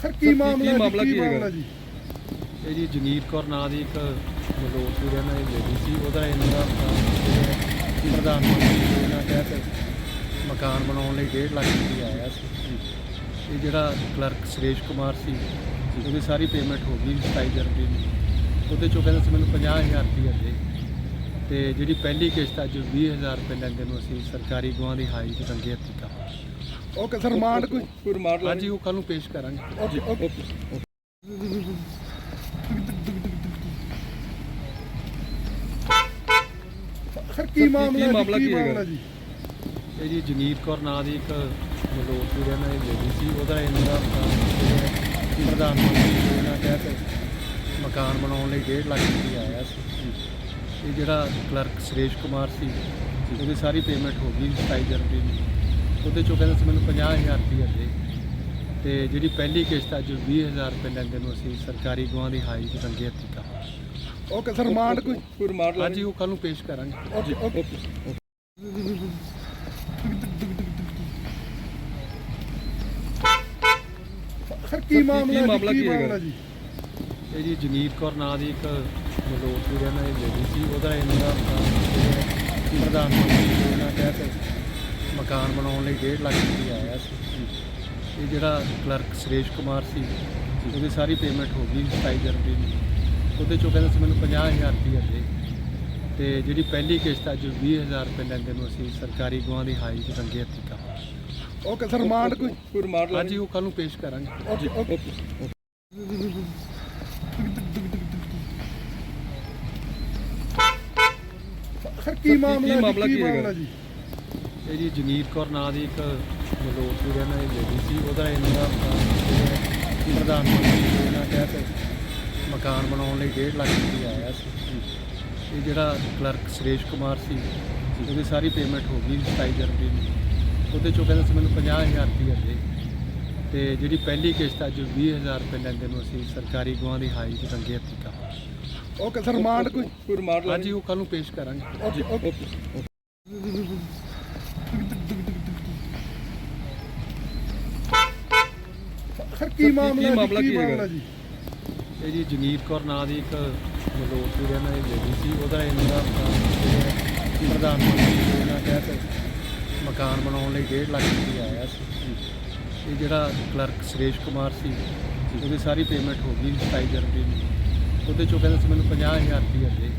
Sir ਕੀ ਮਾਮਲਾ ਜੀ? ਮਾਮਲਾ ਕੀ ਹੈਗਾ? ਮਾਮਲਾ ਜੀ? ਇਹ ਜੀ ਜਗੀਰ ਕੌਰ ਨਾਂ ਦੀ ਇੱਕ ਮਲੋਟ ਰਹਿਣ ਵਾਲੀ ਲੇਡੀ ਸੀ। ਉਹਦਾ ਇਹਨਾਂ ਪ੍ਰਧਾਨ ਮੰਤਰੀ ਯੋਜਨਾ ਤਹਿਤ ਮਕਾਨ ਬਣਾਉਣ ਲਈ 1.5 ਲੱਖ ਰੁਪਏ ਆਇਆ ਸੀ। ਇਹ ਜਿਹੜਾ ਕਲਰਕ ਸੁਰੇਸ਼ ਕੁਮਾਰ ਸੀ ਉਹਦੀ ਸਾਰੀ ਪੇਮੈਂਟ ਹੋ ਗਈ 27000 ਰੁਪਏ ਦੀ ਉਹਦੇ ਚੋਂ ਕਹਿੰਦੇ ਸੀ ਮੈਨੂੰ 50000 ਰੁਪਏ ਦੇ। ਤੇ ਜਿਹੜੀ ਪਹਿਲੀ ਕਿਸ਼ਤ ਅੱਜ 20000 ਰੁਪਏ ਲੈਂਦੇ ਨੂੰ ਅਸੀਂ ਸਰਕਾਰੀ ਗਵਾਂ ਦੀ ਹਾਈ ਤੇ ਰੰਗੇ ਹੱਥੀਂ ਕਰਾਂਗੇ ਓਕੇ ਸਰ ਰਿਮਾਂਡ ਕੋਈ ਕੋਈ ਰਿਮਾਂਡ ਲਾ ਹਾਂਜੀ ਉਹ ਕੱਲ ਨੂੰ ਪੇਸ਼ ਕਰਾਂਗੇ। ਓਕੇ ਓਕੇ ਸਰ ਕੀ ਮਾਮਲਾ ਕੀ ਹੈਗਾ? ਜੀ? ਇਹ ਜੀ ਜਗੀਰ ਕੌਰ ਨਾਂ ਦੀ ਇੱਕ ਮਲੋਟ ਦੀ ਰਹਿਣ ਵਾਲੀ ਲੇਡੀ ਸੀ। ਉਹਦਾ ਇਹਨਾਂ ਪ੍ਰਧਾਨ ਮੰਤਰੀ ਯੋਜਨਾ ਤਹਿਤ ਮਕਾਨ ਬਣਾਉਣ ਲਈ 1.5 ਲੱਖ ਰੁਪਏ ਆਇਆ ਸੀ। ਇਹ ਜਿਹੜਾ ਕਲਰਕ ਸੁਰੇਸ਼ ਕੁਮਾਰ ਸੀ ਉਹਦੀ ਸਾਰੀ ਪੇਮੈਂਟ ਹੋ ਗਈ 27000 ਰੁਪਏ ਦੀ ਉਹਦੇ ਚੋਂ ਕਹਿੰਦੇ ਸੀ ਮੈਨੂੰ 50000 ਰੁਪਏ ਦੇ। ਤੇ ਜਿਹੜੀ ਪਹਿਲੀ ਕਿਸ਼ਤ ਅੱਜ 20000 ਰੁਪਏ ਲੈਂਦੇ ਨੂੰ ਅਸੀਂ ਸਰਕਾਰੀ ਗਵਾਂ ਦੀ ਹਾਈ ਤੇ ਰੰਗੇ ਹੱਥੀਂ ਕਰਾਂਗੇ ਓਕੇ ਸਰ ਰਿਮਾਂਡ ਕੋਈ ਰਿਮਾਂਡ ਲਾ ਹਾਂਜੀ ਉਹ ਕੱਲ ਨੂੰ ਪੇਸ਼ ਕਰਾਂਗੇ। ਓਕੇ ਓਕੇ ਸਰ ਕੀ ਮਾਮਲਾ ਕੀ? ਮਾਮਲਾ ਜੀ? ਇਹ ਜੀ ਜਗੀਰ ਕੌਰ ਨਾਂ ਦੀ ਇੱਕ ਮਲੋਟ ਦੀ ਰਹਿਣ ਵਾਲੀ ਲੇਡੀ ਸੀ ਉਹਦਾ ਇਹਨਾਂ ਪ੍ਰਧਾਨ ਮੰਤਰੀ ਯੋਜਨਾ ਤਹਿਤ ਮਕਾਨ ਬਣਾਉਣ ਲਈ 1.5 ਲੱਖ ਰੁਪਏ ਆਇਆ ਸੀ। ਇਹ ਜਿਹੜਾ ਕਲਰਕ ਸੁਰੇਸ਼ ਕੁਮਾਰ ਸੀ ਉਹਦੀ ਸਾਰੀ ਪੇਮੈਂਟ ਹੋ ਗਈ 27000 ਰੁਪਏ ਦੀ ਉਹਦੇ ਚੋਂ ਕਹਿੰਦੇ ਸੀ ਮੈਨੂੰ 50000 ਰੁਪਏ ਦੇ। ਤੇ ਜਿਹੜੀ ਪਹਿਲੀ ਕਿਸ਼ਤ ਅੱਜ 20000 ਰੁਪਏ ਲੈਂਦੇ ਨੂੰ ਅਸੀਂ ਸਰਕਾਰੀ ਗਵਾਂ ਦੀ ਹਾਈ ਤੇ ਰੰਗੇ ਹੱਥੀਂ ਕਰਾਂਗੇ ਓਕੇ ਸਰ ਰਿਮਾਂਡ ਕੋਈ? ਰਿਮਾਂਡ ਹਾਂਜੀ ਉਹ ਕੱਲ ਨੂੰ ਪੇਸ਼ ਕਰਾਂਗੇ। ਓਕੇ। ਓਕੇ ਸਰ ਕੀ ਮਾਮਲਾ ਜੀ? ਮਾਮਲਾ ਕੀ ਹੈਗਾ? ਮਾਮਲਾ ਜੀ? ਇਹ ਜੀ ਜਗੀਰ ਕੌਰ ਨਾਂ ਦੀ ਇੱਕ ਮਲੋਟ ਦੀ ਰਹਿਣ ਵਾਲੀ ਲੇਡੀ ਸੀ। ਉਹਦਾ ਇਹਨਾਂ ਪ੍ਰਧਾਨ ਮੰਤਰੀ ਯੋਜਨਾ ਤਹਿਤ ਮਕਾਨ ਬਣਾਉਣ ਲਈ 1.5 ਲੱਖ ਰੁਪਏ ਆਇਆ ਸੀ। ਇਹ ਜਿਹੜਾ ਕਲਰਕ ਸੁਰੇਸ਼ ਕੁਮਾਰ ਸੀ ਉਹਦੀ ਸਾਰੀ ਪੇਮੈਂਟ ਹੋ ਗਈ 27000 ਰੁਪਏ ਦੀ ਉਹਦੇ ਚੋਂ ਕਹਿੰਦੇ ਸੀ ਮੈਨੂੰ 50000 ਰੁਪਏ ਦੇ ਤੇ ਜਿਹੜੀ ਪਹਿਲੀ ਕਿਸ਼ਤ ਅੱਜ 20000 ਰੁਪਏ ਲੈਂਦੇ ਨੂੰ ਅਸੀਂ ਸਰਕਾਰੀ ਗਵਾਂ ਦੀ ਹਾਈ ਤੇ ਰੰਗੇ ਹੱਥੀਂ ਕਰਾਂਗੇ ਓਕੇ ਸਰ ਰਿਮਾਂਡ ਕੋਈ? ਕੋਈ ਰਿਮਾਂਡ ਲਾ ਹਾਂਜੀ ਉਹ ਕੱਲ ਨੂੰ ਪੇਸ਼ ਕਰਾਂਗੇ। Okay okay. ਸਰ ਕੀ ਮਾਮਲਾ ਕੀ ਹੈਗਾ? ਮਾਮਲਾ ਜੀ? ਇਹ ਜੀ ਜਗੀਰ ਕੌਰ ਨਾਂ ਦੀ ਇੱਕ ਮਲੋਟ ਦੀ ਰਹਿਣ ਵਾਲੀ ਲੇਡੀ ਸੀ। ਉਹਦਾ ਇਹਨਾਂ ਪ੍ਰਧਾਨ ਮੰਤਰੀ ਯੋਜਨਾ ਤਹਿਤ ਮਕਾਨ ਬਣਾਉਣ ਲਈ 1.5 ਲੱਖ ਰੁਪਏ ਆਇਆ ਸੀ। ਇਹ ਜਿਹੜਾ ਕਲਰਕ ਸੁਰੇਸ਼ ਕੁਮਾਰ ਸੀ ਉਹਦੀ ਸਾਰੀ ਪੇਮੈਂਟ ਹੋ ਗਈ 27000 ਰੁਪਏ ਦੀ ਉਹਦੇ ਚੋਂ ਕਹਿੰਦੇ ਸੀ ਮੈਨੂੰ 50000 ਰੁਪਏ ਦੇ।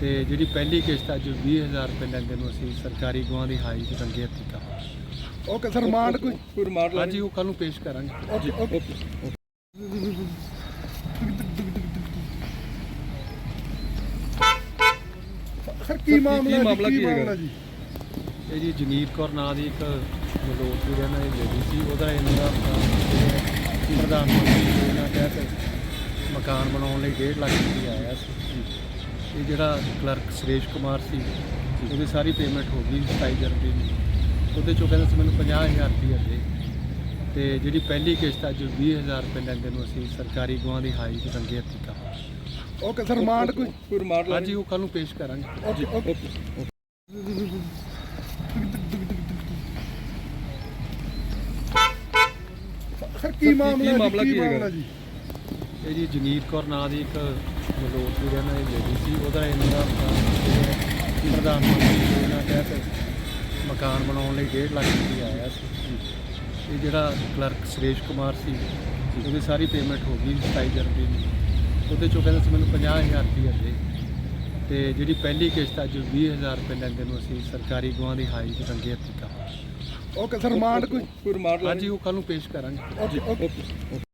ਤੇ ਜਿਹੜੀ ਪਹਿਲੀ ਕਿਸ਼ਤ ਅੱਜ 20000 ਰੁਪਏ ਲੈਂਦੇ ਨੂੰ ਅਸੀਂ ਸਰਕਾਰੀ ਗਵਾਂ ਦੀ ਹਾਈ ਤੇ ਰੰਗੇ ਹੱਥੀਂ ਕਰਾਂਗੇ ਓਕੇ ਸਰ ਰਿਮਾਂਡ ਕੋਈ? ਕੋਈ ਰਿਮਾਂਡ ਲਾ ਹਾਂਜੀ ਉਹ ਕੱਲ ਨੂੰ ਪੇਸ਼ ਕਰਾਂਗੇ। Okay okay. ਸਰ ਕੀ ਮਾਮਲਾ ਕੀ ਹੈਗਾ? ਮਾਮਲਾ ਜੀ? ਇਹ ਜੀ ਜਗੀਰ ਕੌਰ ਨਾਂ ਦੀ ਇੱਕ ਮਲੋਟ ਦੀ ਰਹਿਣ ਵਾਲੀ ਲੇਡੀ ਸੀ। ਉਹਦਾ ਇਹਨਾਂ ਪ੍ਰਧਾਨ ਮੰਤਰੀ ਯੋਜਨਾ ਤਹਿਤ ਮਕਾਨ ਬਣਾਉਣ ਲਈ 1.5 ਲੱਖ ਰੁਪਏ ਆਇਆ ਸੀ। ਇਹ ਜਿਹੜਾ ਕਲਰਕ ਸੁਰੇਸ਼ ਕੁਮਾਰ ਸੀ ਉਹਦੀ ਸਾਰੀ ਪੇਮੈਂਟ ਹੋ ਗਈ 27000 ਰੁਪਏ ਦੀ ਉਹਦੇ ਚੋਂ ਕਹਿੰਦੇ ਸੀ ਮੈਨੂੰ 50000 ਰੁਪਏ ਦੇ। ਤੇ ਜਿਹੜੀ ਪਹਿਲੀ ਕਿਸ਼ਤ ਅੱਜ 20000 ਰੁਪਏ ਲੈਂਦੇ ਨੂੰ ਅਸੀਂ ਸਰਕਾਰੀ ਗਵਾਂ ਦੀ ਹਾਈ ਤੇ ਰੰਗੇ ਹੱਥੀਂ ਕਰਾਂਗੇ ਓਕੇ ਸਰ ਰਿਮਾਂਡ ਕੋਈ ਕੋਈ ਰਿਮਾਂਡ ਲਾ ਹਾਂਜੀ ਉਹ ਕੱਲ ਨੂੰ ਪੇਸ਼ ਕਰਾਂਗੇ। ਓਕੇ ਓਕੇ ਸਰ ਕੀ ਮਾਮਲਾ ਕੀ? ਮਾਮਲਾ ਜੀ? ਇਹ ਜੀ ਜਗੀਰ ਕੌਰ ਨਾਂ ਦੀ ਇੱਕ ਮਲੋਟ ਦੀ ਰਹਿਣ ਵਾਲੀ ਲੇਡੀ ਸੀ। ਉਹਦਾ ਇਹਨਾਂ ਪ੍ਰਧਾਨ ਮੰਤਰੀ ਯੋਜਨਾ ਤਹਿਤ ਮਕਾਨ ਬਣਾਉਣ ਲਈ 1.5 ਲੱਖ ਰੁਪਏ ਆਇਆ ਸੀ। ਇਹ ਜਿਹੜਾ ਕਲਰਕ ਸੁਰੇਸ਼ ਕੁਮਾਰ ਸੀ ਉਹਦੀ ਸਾਰੀ ਪੇਮੈਂਟ ਹੋ ਗਈ 27000 ਰੁਪਏ ਦੀ ਉਹਦੇ ਚੋਂ ਕਹਿੰਦੇ ਸੀ ਮੈਨੂੰ 50000 ਰੁਪਏ ਦੇ ਤੇ ਜਿਹੜੀ ਪਹਿਲੀ ਕਿਸ਼ਤ ਅੱਜ 20000 ਰੁਪਏ ਲੈਂਦੇ ਨੂੰ ਅਸੀਂ ਸਰਕਾਰੀ ਗਵਾਂ ਦੀ ਹਾਈ ਤੇ ਰੰਗੇ ਹੱਥੀਂ ਕਰਾਂਗੇ। ਓਕੇ ਸਰ ਰਿਮਾਂਡ ਕੋਈ ਰਿਮਾਂਡ ਹਾਂਜੀ ਉਹ ਕੱਲ ਨੂੰ ਪੇਸ਼ ਕਰਾਂਗੇ। Okay okay